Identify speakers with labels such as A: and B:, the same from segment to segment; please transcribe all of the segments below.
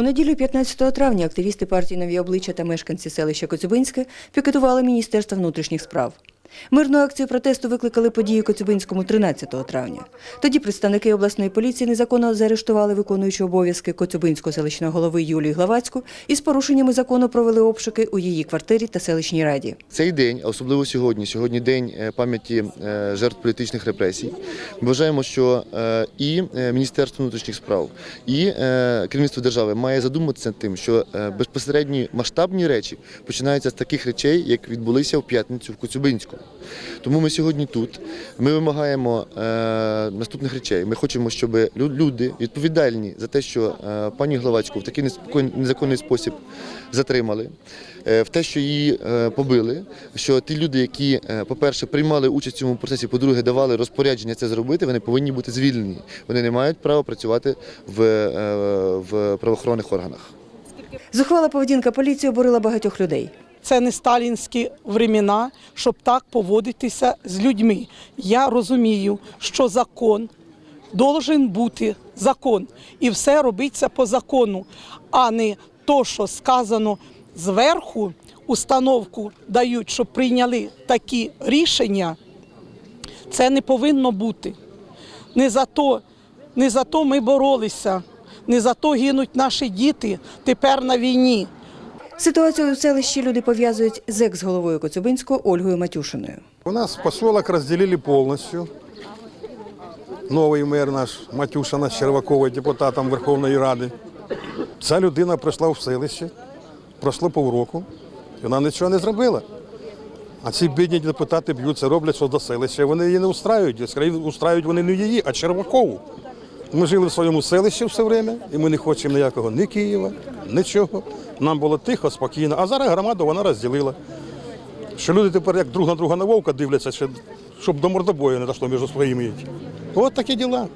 A: У неділю 15 травня активісти партії Нові обличчя та мешканці селища Коцюбинське пікетували Міністерство внутрішніх справ. Мирну акцію протесту викликали події у Коцюбинському 13 травня. Тоді представники обласної поліції незаконно заарештували виконуючу обов'язки Коцюбинського селищного голови Юлію Главацьку і з порушеннями закону провели обшуки у її квартирі та селищній раді.
B: Цей день, особливо сьогодні, сьогодні день е, пам'яті е, жертв політичних репресій. Ми вважаємо, що е, і Міністерство внутрішніх справ, і керівництво держави має задуматися над тим, що безпосередні масштабні речі починаються з таких речей, як відбулися в п'ятницю в Коцюбинську. Тому ми сьогодні тут. Ми вимагаємо е, наступних речей. Ми хочемо, щоб люди відповідальні за те, що е, пані Главацьку в такий незаконний спосіб затримали, е, в те, що її е, побили, що ті люди, які, е, по-перше, приймали участь в цьому процесі, по-друге, давали розпорядження це зробити, вони повинні бути звільнені. Вони не мають права працювати в, е, в правоохоронних органах.
A: Зухвала поведінка поліції обурила багатьох людей.
C: Це не сталінські времена, щоб так поводитися з людьми. Я розумію, що закон должен бути закон, і все робиться по закону, а не то, що сказано зверху, установку дають, щоб прийняли такі рішення. Це не повинно бути. Не за то, не за то ми боролися, не за то гинуть наші діти тепер на війні.
A: Ситуацію у селищі люди пов'язують з екс-головою Коцюбинського Ольгою Матюшиною.
D: У нас поселок разделили полностью. Новий мер наш Матюшина з Черваковою, депутатом Верховної Ради. Ця людина прийшла в селище, пройшло півроку, і вона нічого не зробила. А ці бідні депутати б'ються, роблять що до селища. Вони її не устраюють. Устраюють вони не її, а Червакову. Ми жили в своєму селищі все время, і ми не хочемо ніякого ні Києва, нічого. Нам було тихо, спокійно. А зараз громаду вона розділила. Що люди тепер як друг на друга на вовка дивляться, щоб до мордобою не дійшло між своїми. От такі діла.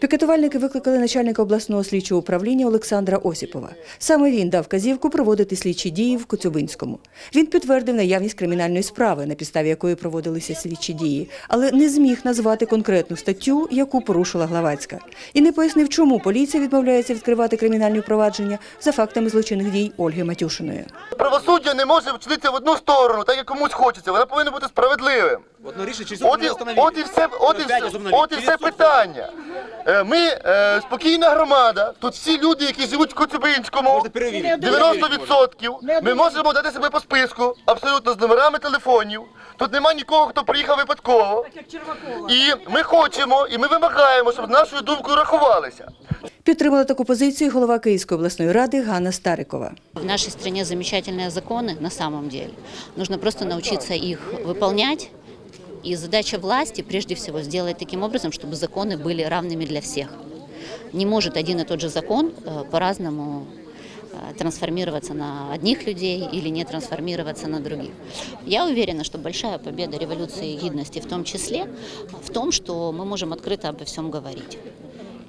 A: Пікетувальники викликали начальника обласного слідчого управління Олександра Осіпова. Саме він дав казівку проводити слідчі дії в Коцюбинському. Він підтвердив наявність кримінальної справи, на підставі якої проводилися слідчі дії, але не зміг назвати конкретну статтю, яку порушила Главацька. І не пояснив, чому поліція відмовляється відкривати кримінальні провадження за фактами злочинних дій Ольги Матюшиної.
B: Правосуддя не може вчитися в одну сторону, так як комусь хочеться. Воно повинно бути справедливим.
E: Одно рішення через
B: От і, от і все, от і все, от і все питання. Е, Ми е, спокійна громада. Тут всі люди, які живуть в Коцюбинському,
E: Можна перевірити.
B: 90%. Ми можемо дати себе по списку, абсолютно з номерами телефонів. Тут нема нікого, хто приїхав випадково. І ми хочемо, і ми вимагаємо, щоб з нашою думкою рахувалися.
A: Підтримала таку позицію голова Київської обласної ради Ганна Старикова.
F: В нашей стране замечательные законы на самом деле. Нужно просто научиться их выполнять. И задача власти прежде всего сделать таким образом, чтобы законы были равными для всех. Не может один и тот же закон э, по-разному э, трансформироваться на одних людей или не трансформироваться на других. Я уверена, что большая победа революции гидности в том числе в том, что мы можем открыто обо всем говорить.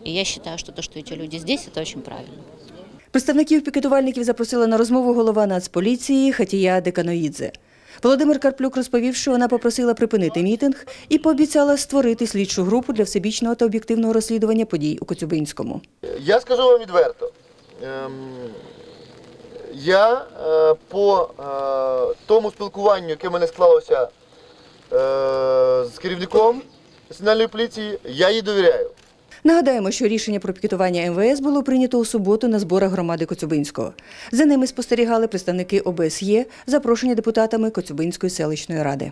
F: И я считаю, что то, что эти люди здесь, это очень правильно.
A: Представників пікетувальників запросила на розмову голова Нацполіції Хатія Деканоїдзе. Володимир Карплюк розповів, що вона попросила припинити мітинг і пообіцяла створити слідчу групу для всебічного та об'єктивного розслідування подій у Коцюбинському.
B: Я скажу вам відверто. Ем, я е, по е, тому спілкуванню, яке в мене склалося е, з керівником національної поліції, я їй довіряю.
A: Нагадаємо, що рішення про пікетування МВС було прийнято у суботу на зборах громади Коцюбинського. За ними спостерігали представники ОБСЄ, запрошені депутатами Коцюбинської селищної ради.